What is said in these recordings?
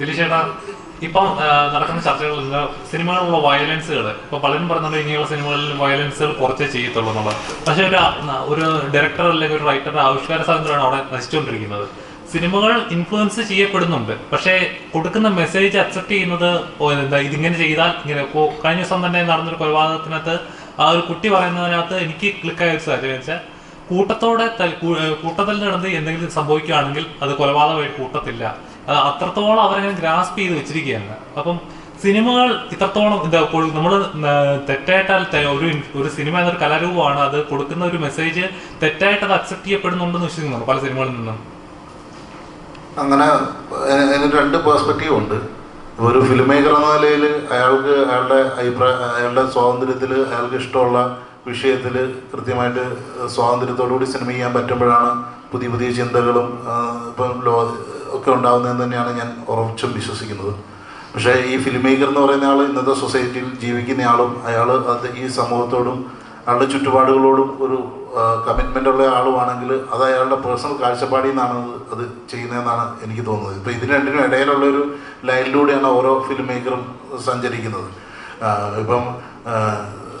ദിലീഷേട്ടാ ഇപ്പം നടക്കുന്ന ചർച്ചകളിൽ സിനിമകളിലുള്ള വയലൻസുകൾ ഇപ്പൊ പലരും പറയുന്നുണ്ട് ഇനിയുള്ള സിനിമകളിൽ വയലൻസുകൾ കുറച്ചേ ചെയ്യത്തുള്ളൂ എന്നുള്ളത്. പക്ഷെ ഒരു ഒരു ഡയറക്ടർ അല്ലെങ്കിൽ ഒരു റൈറ്ററുടെ ആവിഷ്കാര സ്വാതന്ത്ര്യമാണ് അവിടെ നശിച്ചുകൊണ്ടിരിക്കുന്നത്. സിനിമകൾ ഇൻഫ്ലുവൻസ് ചെയ്യപ്പെടുന്നുണ്ട്. പക്ഷേ കൊടുക്കുന്ന മെസ്സേജ് അക്സെപ്റ്റ് ചെയ്യുന്നത് എന്താ ഇതിങ്ങനെ ചെയ്താൽ ഇങ്ങനെ ഇപ്പോൾ കഴിഞ്ഞ ദിവസം തന്നെ നടന്നൊരു കൊലപാതകത്തിനകത്ത് ആ ഒരു കുട്ടി പറയുന്നതിനകത്ത് എനിക്ക് ക്ലിക്കായ ഒരു സാഹചര്യം വെച്ചാൽ കൂട്ടത്തോടെ കൂട്ടത്തിൽ നടന്ന് എന്തെങ്കിലും സംഭവിക്കുകയാണെങ്കിൽ അത് കൊലപാതകമായി കൂട്ടത്തില്ല. അത്രത്തോളം അവരങ്ങനെ ഗ്രാസ്പ് ചെയ്ത് വെച്ചിരിക്കുകയാണ്. അപ്പം സിനിമകൾ ഇത്രത്തോളം എന്താ നമ്മൾ തെറ്റായിട്ട് ഒരു ഒരു സിനിമ എന്നൊരു കലാരൂപമാണ് അത് കൊടുക്കുന്ന ഒരു മെസ്സേജ് തെറ്റായിട്ട് അത് അക്സെപ്റ്റ് ചെയ്യപ്പെടുന്നുണ്ടെന്ന് വിശ്വസിക്കുന്നുണ്ട് പല സിനിമകളിൽ നിന്നും? അങ്ങനെ അതിന് രണ്ട് പേഴ്സ്പെക്റ്റീവ് ഉണ്ട്. ഒരു ഫിലിം മേക്കർ എന്ന നിലയിൽ അയാൾക്ക് അയാളുടെ അഭിപ്രായ അയാളുടെ സ്വാതന്ത്ര്യത്തിൽ അയാൾക്ക് ഇഷ്ടമുള്ള വിഷയത്തിൽ കൃത്യമായിട്ട് സ്വാതന്ത്ര്യത്തോടുകൂടി സിനിമ ചെയ്യാൻ പറ്റുമ്പോഴാണ് പുതിയ പുതിയ ചിന്തകളും ഇപ്പം ലോ ഒക്കെ ഉണ്ടാകുന്നതെന്ന് തന്നെയാണ് ഞാൻ ഉറച്ചും വിശ്വസിക്കുന്നത്. പക്ഷേ ഈ ഫിലിം മേക്കർ എന്ന് പറയുന്ന ആൾ ഇന്നത്തെ സൊസൈറ്റിയിൽ ജീവിക്കുന്ന ആളും അയാൾ അത് ഈ സമൂഹത്തോടും അയാളുടെ ചുറ്റുപാടുകളോടും ഒരു കമ്മിറ്റ്മെന്റ് ഉള്ള ആളുമാണെങ്കിൽ അത് അയാളുടെ പേഴ്സണൽ കാഴ്ചപ്പാടിൽ നിന്നാണ് അത് ചെയ്യുന്നതെന്നാണ് എനിക്ക് തോന്നുന്നത്. ഇപ്പോൾ ഇതിന് രണ്ടിനും ഇടയിലുള്ള ഒരു ലൈനിലൂടെയാണ് ഓരോ ഫിലിം മേക്കറും സഞ്ചരിക്കുന്നത്. ഇപ്പം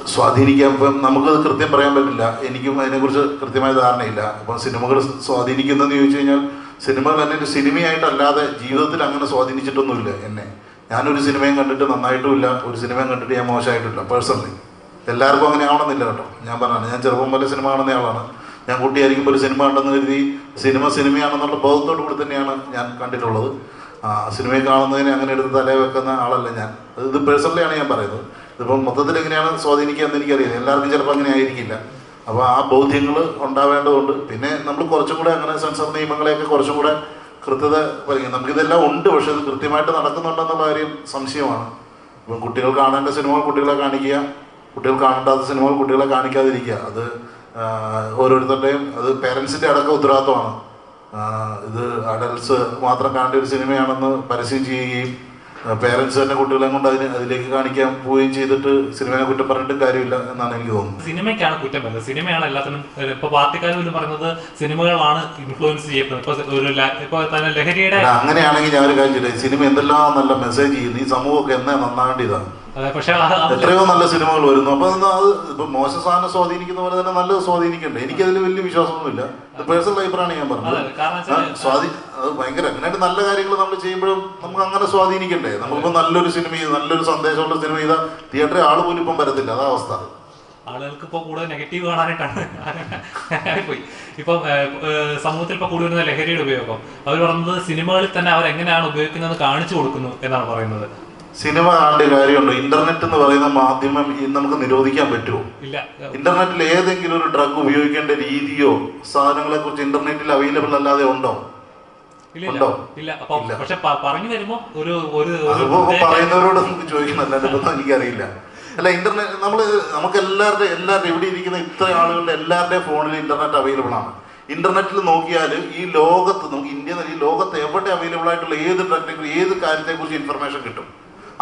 സ്വാധീനിക്കാൻ ഇപ്പം നമുക്കത് കൃത്യം പറയാൻ പറ്റില്ല. എനിക്കും അതിനെക്കുറിച്ച് കൃത്യമായ ധാരണയില്ല. അപ്പം സിനിമകൾ സ്വാധീനിക്കുന്നതെന്ന് ചോദിച്ചു കഴിഞ്ഞാൽ സിനിമകൾ എന്നെ ഒരു സിനിമയായിട്ടല്ലാതെ ജീവിതത്തിൽ അങ്ങനെ സ്വാധീനിച്ചിട്ടൊന്നുമില്ല എന്നെ. ഞാനൊരു സിനിമയും കണ്ടിട്ട് നന്നായിട്ടുമില്ല ഒരു സിനിമയും കണ്ടിട്ട് ഞാൻ മോശമായിട്ടില്ല പേഴ്സണലി. എല്ലാവർക്കും അങ്ങനെ ആവണമെന്നില്ല കേട്ടോ. ഞാൻ പറഞ്ഞാണ് ഞാൻ ചെറുപ്പം പോലെ സിനിമ കാണുന്ന ആളാണ്. ഞാൻ കുട്ടിയായിരിക്കുമ്പോൾ ഒരു സിനിമ കണ്ടെന്ന് കരുതി സിനിമ സിനിമയാണെന്നുള്ള ബോധത്തോടു കൂടി തന്നെയാണ് ഞാൻ കണ്ടിട്ടുള്ളത്. സിനിമയെ കാണുന്നതിനെ അങ്ങനെ എടുത്ത് തലേ വെക്കുന്ന ആളല്ല ഞാൻ. ഇത് പേഴ്സണലിയാണ് ഞാൻ പറയുന്നത്. ഇതിപ്പം മൊത്തത്തിൽ എങ്ങനെയാണ് സ്വാധീനിക്കുക എന്ന് എനിക്കറിയില്ല. എല്ലാവർക്കും ചിലപ്പോൾ അങ്ങനെ ആയിരിക്കില്ല. അപ്പോൾ ആ ബോധ്യങ്ങൾ ഉണ്ടാവേണ്ടതുണ്ട്. പിന്നെ നമ്മൾ കുറച്ചും കൂടെ അങ്ങനെ സെൻസർ നിയമങ്ങളെയൊക്കെ കുറച്ചും കൂടെ കൃത്യത പറയും നമുക്കിതെല്ലാം ഉണ്ട് പക്ഷേ ഇത് കൃത്യമായിട്ട് നടക്കുന്നുണ്ടെന്നുള്ള കാര്യം സംശയമാണ്. ഇപ്പം കുട്ടികൾ കാണേണ്ട സിനിമകൾ കുട്ടികളെ കാണിക്കുക കുട്ടികൾ കാണേണ്ടാത്ത സിനിമകൾ കുട്ടികളെ കാണിക്കാതിരിക്കുക അത് ഓരോരുത്തരുടെയും അത് പേരൻസിന്റെ അടക്കം ഉത്തരവാദിത്വമാണ്. ഇത് അഡൽട്സ് മാത്രം കാണേണ്ട ഒരു സിനിമയാണെന്ന് പരസ്യം ചെയ്യുകയും പേരൻസ് തന്നെ കുട്ടികളെ കൊണ്ട് അതിന് അതിലേക്ക് കാണിക്കാൻ പോവുകയും ചെയ്തിട്ട് സിനിമയെ കുറ്റം പറഞ്ഞിട്ടും കാര്യമില്ല എന്നാണ് എനിക്ക് തോന്നുന്നത്. സിനിമയ്ക്കാണ് കുറ്റം പറഞ്ഞത്. സിനിമയാണ് എല്ലാത്തിനും ഇപ്പൊ പാർട്ടിക്കാർ പോലും പറയുന്നത് സിനിമകളാണ് ഇൻഫ്ലുവൻസ് ചെയ്യപ്പെടുന്നത്. ഇപ്പൊ ഒരു ഇപ്പൊ തന്നെ ലഹരിയുടെ അങ്ങനെയാണെങ്കിൽ ഞാൻ ഒരു കാര്യം ചെയ്യട്ടെ. സിനിമ എന്തെല്ലാം നല്ല മെസ്സേജ് ചെയ്യുന്നു. ഈ സമൂഹമൊക്കെ എന്നേ നന്നാകേണ്ടതാണ് എത്രയോ നല്ല സിനിമകൾ വരുന്നു. അപ്പൊ അത് ഇപ്പൊ മോശം സാധനം സ്വാധീനിക്കുന്ന പോലെ തന്നെ നല്ലത് സ്വാധീനിക്കണ്ടേ? എനിക്കതിൽ വലിയ വിശ്വാസമൊന്നുമില്ല. പേഴ്സണൽ അഭിപ്രായമാണ് ഞാൻ പറഞ്ഞത്. അതെ, സ്വാധീ ഭയങ്കര അങ്ങനെയായിട്ട് നല്ല കാര്യങ്ങൾ നമ്മൾ ചെയ്യുമ്പോഴും നമുക്ക് അങ്ങനെ സ്വാധീനിക്കണ്ടേ? നമുക്കിപ്പോ നല്ലൊരു സിനിമ ചെയ്ത് നല്ലൊരു സന്ദേശമുള്ള സിനിമ ചെയ്താൽ തിയേറ്ററിൽ ആൾ പോലും ഇപ്പം വരത്തില്ല. അതാ അവസ്ഥ. ആളുകൾക്ക് ഇപ്പോൾ കൂടുതൽ നെഗറ്റീവ് കാണാനായിട്ടാണ് പോയി. ഇപ്പം സമൂഹത്തിൽ ഇപ്പോൾ കൂടുതൽ വരുന്ന ലഹരിയുടെ ഉപയോഗം. അവർ പറയുന്നത് സിനിമകളിൽ തന്നെ അവർ എങ്ങനെയാണ് ഉപയോഗിക്കുന്നത് കാണിച്ചു കൊടുക്കുന്നു എന്നാണ് പറയുന്നത്. സിനിമ കാണേണ്ട കാര്യമുണ്ട്? ഇന്റർനെറ്റ് എന്ന് പറയുന്ന മാധ്യമം ഇന്ന് നമുക്ക് നിരോധിക്കാൻ പറ്റുമോ? ഇല്ല. ഇന്റർനെറ്റിൽ ഏതെങ്കിലും ഒരു ഡ്രഗ് ഉപയോഗിക്കേണ്ട രീതിയോ സാധനങ്ങളെ കുറിച്ച് ഇന്റർനെറ്റിൽ അവൈലബിൾ അല്ലാതെ ഉണ്ടോ. ഉണ്ടോ? പക്ഷെ പറഞ്ഞു വരുമ്പോ ഒരു ഒരു പറയുന്നവരോട് നമുക്ക് ഇതൊന്നും എനിക്കറിയില്ല. അല്ല ഇന്റർനെറ്റ് നമ്മൾ നമുക്ക് എല്ലാവരുടെയും എല്ലാവരുടെയും ഇവിടെ ഇരിക്കുന്ന ഇത്ര ആളുകളുടെ എല്ലാവരുടെയും ഫോണിൽ ഇന്റർനെറ്റ് അവൈലബിൾ ആണ്. ഇന്റർനെറ്റിൽ നോക്കിയാൽ ഈ ലോകത്ത് നമുക്ക് ഇന്ത്യ ഈ ലോകത്ത് എവിടെ അവൈലബിൾ ആയിട്ടുള്ള ഏത് ഡ്രഗിനെ ഏത് കാര്യത്തെക്കുറിച്ച് ഇൻഫർമേഷൻ കിട്ടും?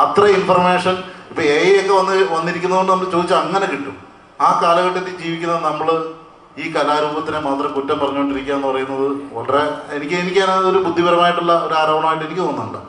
അത്ര ഇൻഫർമേഷൻ ഇപ്പൊ എ ഐ ഒക്കെ വന്ന് വന്നിരിക്കുന്നതുകൊണ്ട് നമ്മൾ ചോദിച്ചാൽ അങ്ങനെ കിട്ടും. ആ കാലഘട്ടത്തിൽ ജീവിക്കുന്ന നമ്മൾ ഈ കലാരൂപത്തിനെ മാത്രം കുറ്റം പറഞ്ഞുകൊണ്ടിരിക്കുക എന്ന് പറയുന്നത് വളരെ എനിക്ക് എനിക്ക് ഒരു ബുദ്ധിപരമായിട്ടുള്ള ഒരു ആരോപണമായിട്ട് എനിക്ക് തോന്നുന്നുണ്ട്.